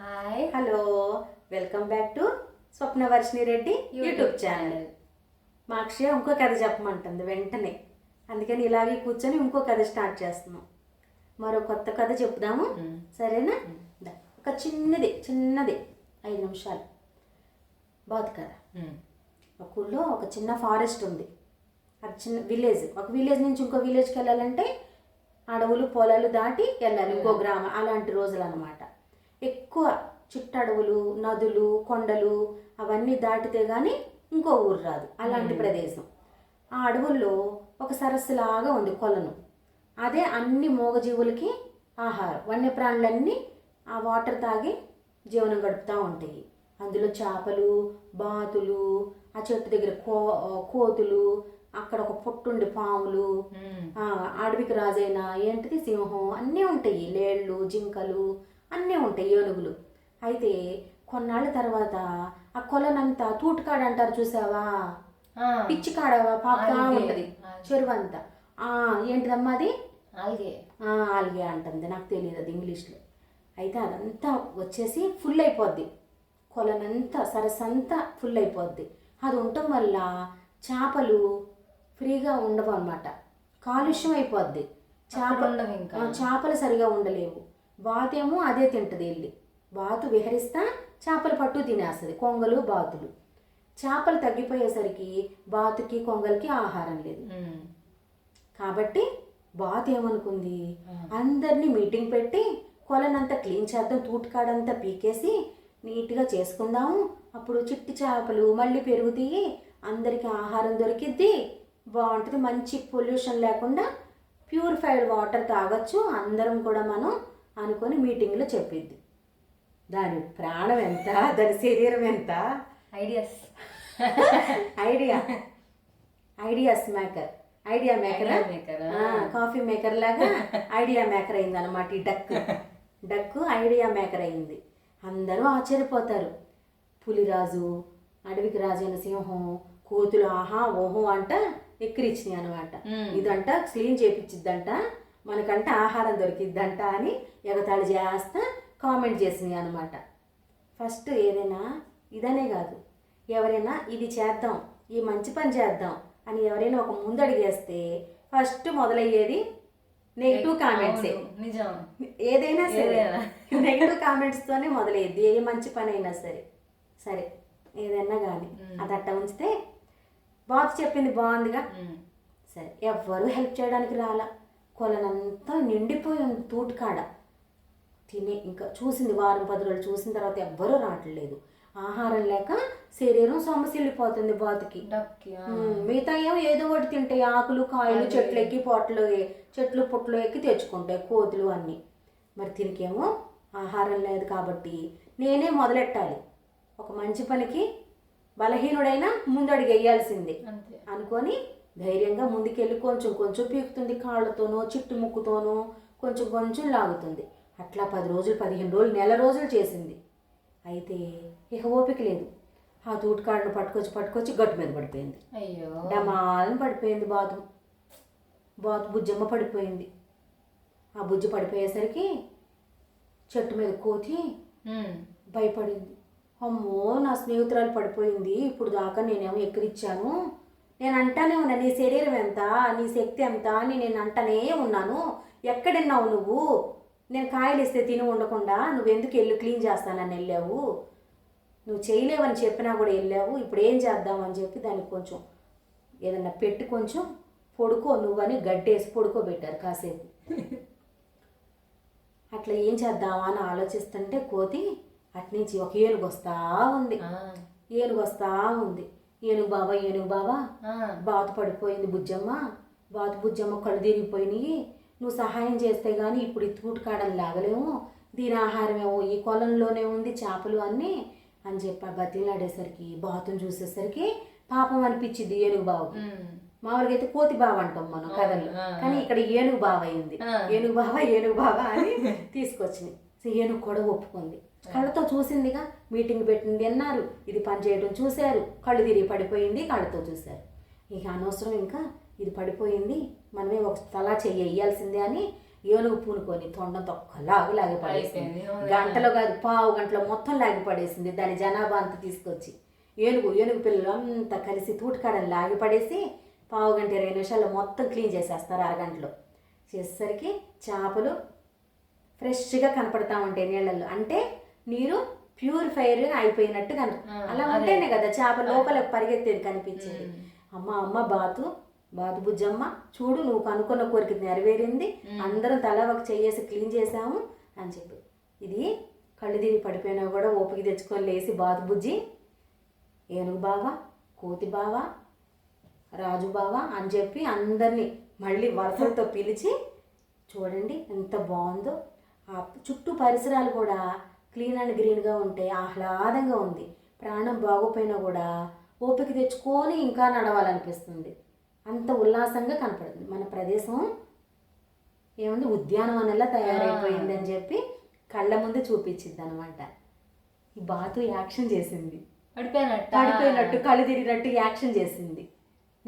Hi hello. Welcome back to Swapnavarshini Reddy YouTube channel. మా అక్షయ ఇంకో కథ చెప్పమంటుంది వెంటనే. అందుకని ఇలాగే కూర్చొని ఇంకో కథ స్టార్ట్ చేస్తున్నాం. మరో కొత్త కథ చెప్దాము. సరేనా. ఒక చిన్నది చిన్నది. ఐదు నిమిషాలు. బాత్ కథ ఒక ఊళ్ళో ఒక చిన్న ఫారెస్ట్ ఉంది. అది చిన్న విలేజ్. ఒక విలేజ్ నుంచి ఇంకో విలేజ్కి వెళ్ళాలంటే అడవులు పొలాలు దాటి వెళ్ళాలి. ఇంకో గ్రామం. అలాంటి రోజులు అనమాట ఎక్కువ చిట్టడవులు నదులు కొండలు అవన్నీ దాటితే కానీ ఇంకో ఊరు రాదు. అలాంటి ప్రదేశం. ఆ అడవుల్లో ఒక సరస్సులాగా ఉంది కొలను. అదే అన్ని మూగజీవులకి ఆహారం. వన్యప్రాణులన్నీ ఆ వాటర్ తాగి జీవనం గడుపుతూ ఉంటాయి. అందులో చేపలు బాతులు ఆ చెట్టు దగ్గర కో కోతులు అక్కడ ఒక పొట్టుండి పాములు ఆ, అడవికి రాజైన ఏంటిది సింహం అన్నీ ఉంటాయి. లేళ్ళు జింకలు అన్నీ ఉంటాయి ఏనుగులు. అయితే కొన్నాళ్ళ తర్వాత ఆ కొలనంతా తూటుకాడ అంటారు చూసావా? పిచ్చి కాడవా పాపుతా ఆల్గే. ఉంటది. చెరువు అంతా ఏంటిదమ్మా అది? అలాగే ఆ, ఆల్గే అంటుంది. నాకు తెలియదు అది ఇంగ్లీష్లో. అయితే అదంతా వచ్చేసి ఫుల్ అయిపోద్ది. కొలనంతా అంతా ఫుల్ అయిపోద్ది. అది ఉండటం వల్ల చేపలు ఫ్రీగా ఉండవు అనమాట కాలుష్యం అయిపోద్ది. చేప ఉండవు ఇంకా. ఆ, చేపలు సరిగా ఉండలేవు. బాతేమో అదే తింటది వెళ్ళి బాతు విహరిస్తా చేపల పట్టు తినేస్తుంది కొంగలు బాతులు. చేపలు తగ్గిపోయేసరికి బాతుకి కొంగలకి ఆహారం లేదు. కాబట్టి బాత్ ఏమనుకుంది? అందరినీ మీటింగ్ పెట్టి కొలనంతా క్లీన్ చేద్దాం తూటుకాడంతా పీకేసి నీట్గా చేసుకుందాము. అప్పుడు చిట్టి చేపలు మళ్ళీ పెరుగుతాయి అందరికీ ఆహారం దొరికిద్ది. బాగుంటుంది మంచి పొల్యూషన్ లేకుండా ప్యూరిఫైడ్ వాటర్ తాగొచ్చు. అందరం కూడా మనం అనుకొని మీటింగ్లో చెప్పిద్ది. దాని ప్రాణం ఎంత? దాని శరీరం ఎంత? Ideas idea ideas maker idea maker ఆ. కాఫీ మేకర్ లాగా ఐడియా మేకర్ అయింది అనమాట ఈ డక్ డక్ ఐడియా మేకర్ అయింది. అందరూ ఆశ్చర్యపోతారు. పులిరాజు అడవికి రాజైన సింహం కోతులు ఆహా ఓహో అంట ఎక్కిరిచ్చినాయి అనమాట. ఇదంట క్లీన్ చేపించిద్దంట మనకంట ఆహారం దొరికిద్దంట అని ఎగతాళి చేస్తా కామెంట్ చేసినాయి అనమాట ఫస్ట్ ఏదైనా ఇదనే కాదు. ఎవరైనా ఇది చేద్దాం ఈ మంచి పని చేద్దాం అని ఎవరైనా ఒక ముందడిగేస్తే ఫస్ట్ మొదలయ్యేది నెగిటివ్ కామెంట్సే నిజం. ఏదైనా సరే. నెగిటివ్ కామెంట్స్తోనే మొదలయ్యేది ఏ మంచి పని అయినా సరే. సరే ఏదైనా కానీ అది అట్ట ఉంచితే బాతు చెప్పింది బాగుందిగా. సరే ఎవ్వరూ హెల్ప్ చేయడానికి రాలా. కొలనంతా నిండిపోయి ఉంది తూటుకాడ. తినే ఇంకా చూసింది వారం పది రోజులు చూసిన తర్వాత ఎవ్వరూ రావట్లేదు. ఆహారం లేక శరీరం సొమ్మసిల్లిపోతుంది బాతుకి. మిగతా ఏమో ఏదో ఒకటి తింటాయి ఆకులు కాయలు చెట్లు ఎక్కి పొట్లు చెట్లు పుట్లు ఎక్కి తెచ్చుకుంటాయి కోతులు అన్నీ. మరి దీనికేమో ఆహారం లేదు కాబట్టి నేనే మొదలెట్టాలి. ఒక మంచి పనికి బలహీనుడైనా ముందడుగు వేయాల్సిందే. అనుకొని ధైర్యంగా ముందుకెళ్ళి కొంచెం కొంచెం పీకుతుంది కాళ్ళతోనో చిట్టు ముక్కుతోనో కొంచెం కొంచెం లాగుతుంది. అట్లా పది రోజులు పదిహేను రోజులు నెల రోజులు చేసింది. అయితే ఇక ఓపిక లేదు. ఆ తూటుకాడను పట్టుకొచ్చి పట్టుకొచ్చి గట్టు మీద పడిపోయింది. అయ్యో. డమాలని పడిపోయింది బాతు. బాతు బుజ్జమ్మ పడిపోయింది. ఆ బుజ్జి పడిపోయేసరికి చెట్టు మీద కోతి. భయపడింది. అమ్మో నా స్నేహితురాలు పడిపోయింది. ఇప్పుడు దాకా నేనేమో ఎక్కిరిచ్చాను? నేను అంటానే ఉన్నా నీ శరీరం ఎంత నీ శక్తి ఎంత అని నేను అంటానే ఉన్నాను. ఎక్కడున్నావు నువ్వు? నేను కాయలు ఇస్తే తిని ఉండకుండా నువ్వెందుకు వెళ్ళి క్లీన్ చేస్తానని వెళ్ళావు? నువ్వు చేయలేవని చెప్పినా కూడా వెళ్ళావు. ఇప్పుడు ఏం చేద్దామని చెప్పి దానికి కొంచెం ఏదన్నా పెట్టి కొంచెం పొడుకో నువ్వని గడ్డేసి పడుకోబెట్టారు కాసేపు. అట్లా ఏం చేద్దామా అని ఆలోచిస్తుంటే కోతి అట్నుంచి ఒక ఏనుగు వస్తా ఉంది. ఏనుగు వస్తా ఉంది. ఏనుగు బాబా ఏనుగు బాబా. బాతు పడిపోయింది బుజ్జమ్మ. బాతు బుజ్జమ్మ కళ్ళు తిరిగిపోయినాయి. నువ్వు సహాయం చేస్తే గానీ ఇప్పుడు ఈ తూటు కాడని లాగలేము దీని ఆహారం ఏమో ఈ కొలంలోనే ఉంది చేపలు అన్నీ అని చెప్పి బతిలాడేసరికి బాతుని చూసేసరికి పాపం అనిపించింది ఏనుగు మ్మ్. మామూలుగా అయితే కోతి బావ అంటాం మనం కథల్లో. ఆ, కానీ ఇక్కడ ఏనుగు బావ అయింది. ఏనుగు బావ ఏనుగు బావ అని తీసుకొచ్చింది సో ఏనుగు కూడా ఒప్పుకుంది. కళ్ళతో చూసిందిగా మీటింగ్ పెట్టింది అన్నారు. ఇది పని చేయడం చూశారు. కళ్ళు తిరిగి పడిపోయింది కళ్ళతో చూశారు. ఇక అనవసరం ఇంకా ఇది పడిపోయింది. మనమే ఒక తలా చెయ్యి వేయాల్సిందే అని ఏనుగు పూనుకొని తొండం తొక్కలాగు లాగి పడేసింది? గంటలో కాదు పావు గంటలో మొత్తం లాగి పడేసింది దాని జనాభా అంతా తీసుకొచ్చి ఏనుగు ఏనుగు పిల్లలు అంతా కలిసి తూటుకాడని లాగి పడేసి పావు గంట ఇరవై నిమిషాల్లో మొత్తం క్లీన్ చేసేస్తారు అరగంటలో. చేసేసరికి చేపలు ఫ్రెష్గా కనపడతా ఉంటాయి నీళ్ళల్లో. అంటే నీరు ప్యూరిఫైర్ అయిపోయినట్టు కన అలా. ఉంటేనే కదా చేప లోపల పరిగెత్తేది కనిపించేది. మ్మ్. అమ్మ అమ్మ బాతు బాతు బుజ్జమ్మ చూడు నువ్వు కనుక్కున్న కోరిక నెరవేరింది అందరం తల ఒక చెయ్యేసి క్లీన్ చేసాము అని చెప్పి. ఇది కళ్ళు తిరిగి పడిపోయినా కూడా ఓపిక తెచ్చుకొని లేసి బాతు బుజ్జి ఏనుగు బావ కోతి బావ రాజు బావ అని చెప్పి అందరినీ మళ్ళీ వరుసలతో పిలిచి చూడండి ఎంత బాగుందో. ఆ చుట్టూ పరిసరాలు కూడా క్లీన్ అండ్ గ్రీన్గా ఉంటే ఆహ్లాదంగా ఉంది. ప్రాణం బాగోపోయినా కూడా ఓపిక తెచ్చుకొని ఇంకా నడవాలనిపిస్తుంది. అంత ఉల్లాసంగా కనపడుతుంది. మన ప్రదేశం ఏముంది? ఉద్యానవనంలా తయారైపోయింది అని చెప్పి కళ్ళ ముందు చూపించింది అనమాట ఈ బాతు యాక్షన్ చేసింది. పడిపోయినట్ట? పడిపోయినట్టు కళ్ళు తిరిగినట్టు యాక్షన్ చేసింది.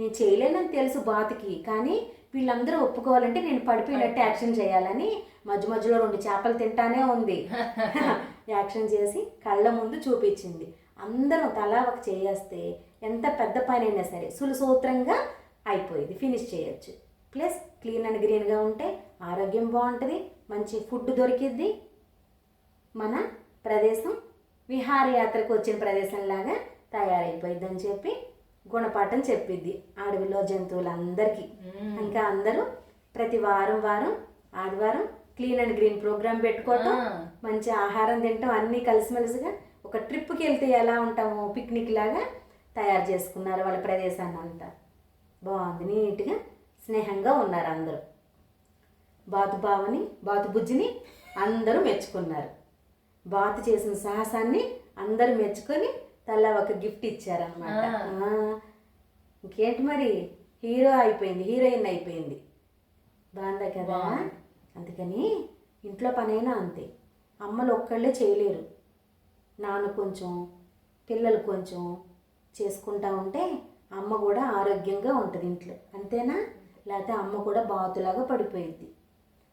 నేను చేయలేనని తెలుసు బాతుకి కానీ వీళ్ళందరూ ఒప్పుకోవాలంటే నేను పడిపోయినట్టు యాక్షన్ చేయాలని మధ్య మధ్యలో రెండు చేపలు తింటానే ఉంది. యాక్షన్ చేసి కళ్ళ ముందు చూపించింది. అందరం తలా ఒక చేయేస్తే ఎంత పెద్ద పని అయినా సరే సులుసూత్రంగా అయిపోయింది. ఫినిష్ చేయొచ్చు. ప్లస్ క్లీన్ అండ్ గ్రీన్గా ఉంటే ఆరోగ్యం బాగుంటుంది మంచి ఫుడ్ దొరికిద్ది. మన ప్రదేశం విహారయాత్రకు వచ్చిన ప్రదేశంలాగా తయారైపోయిందని చెప్పి గుణపాఠం చెప్పిద్ది అడవిలో జంతువులందరికీ. ఇంకా అందరూ ప్రతి వారం వారం ఆదివారం క్లీన్ అండ్ గ్రీన్ ప్రోగ్రామ్ పెట్టుకోవటం. మంచి ఆహారం తింటాం అన్నీ కలిసిమెలిసిగా ఒక ట్రిప్కి వెళ్తే ఎలా ఉంటామో పిక్నిక్ లాగా తయారు చేసుకున్నారు వాళ్ళ ప్రదేశాన్ని అంతా బాగుంది నీట్గా స్నేహంగా ఉన్నారు అందరూ బాతు బావని బాతు బుజ్జిని అందరూ మెచ్చుకున్నారు బాతు చేసిన సాహసాన్ని అందరూ మెచ్చుకొని తలా ఒక గిఫ్ట్ ఇచ్చారనమాట. ఇంకేంటి మరి? హీరో అయిపోయింది హీరోయిన్ అయిపోయింది. బాగుందా కదా. అందుకని ఇంట్లో పనైనా అంతే. అమ్మలు ఒక్కళ్ళే చేయలేరు. నాన్న కొంచెం పిల్లలు కొంచెం చేసుకుంటా ఉంటే అమ్మ కూడా ఆరోగ్యంగా ఉంటుంది ఇంట్లో. అంతేనా? లేకపోతే అమ్మ కూడా బాతులాగా పడిపోయిద్ది.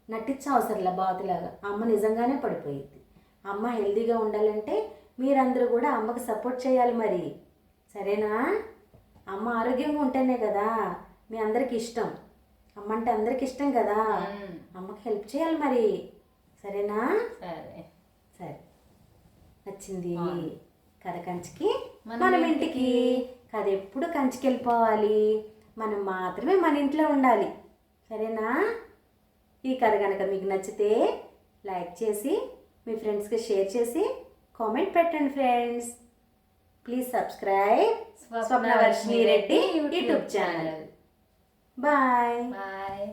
నటించ అవసరంలే బాతులాగా. అమ్మ నిజంగానే పడిపోయిద్ది. అమ్మ హెల్తీగా ఉండాలంటే మీరందరూ కూడా అమ్మకి సపోర్ట్ చేయాలి మరి. సరేనా? అమ్మ ఆరోగ్యంగా ఉంటేనే కదా మీ అందరికి ఇష్టం. అమ్మ అంటే అందరికి ఇష్టం కదా. మ్మ్. అమ్మకి హెల్ప్ చేయాలి మరి. సరేనా? సరే. సరే. నచ్చింది. కథ కంచికి? మనం. ఇంటికి. కథ ఎప్పుడు కంచికి వెళ్ళిపోవాలి మనం మాత్రమే మన ఇంట్లో ఉండాలి. సరేనా? ఈ కథ కనుక మీకు నచ్చితే లైక్ చేసి మీ ఫ్రెండ్స్కి షేర్ చేసి కామెంట్ పెట్టండి friends. Please subscribe Swapnavarshini Reddy YouTube channel. Bye. Bye.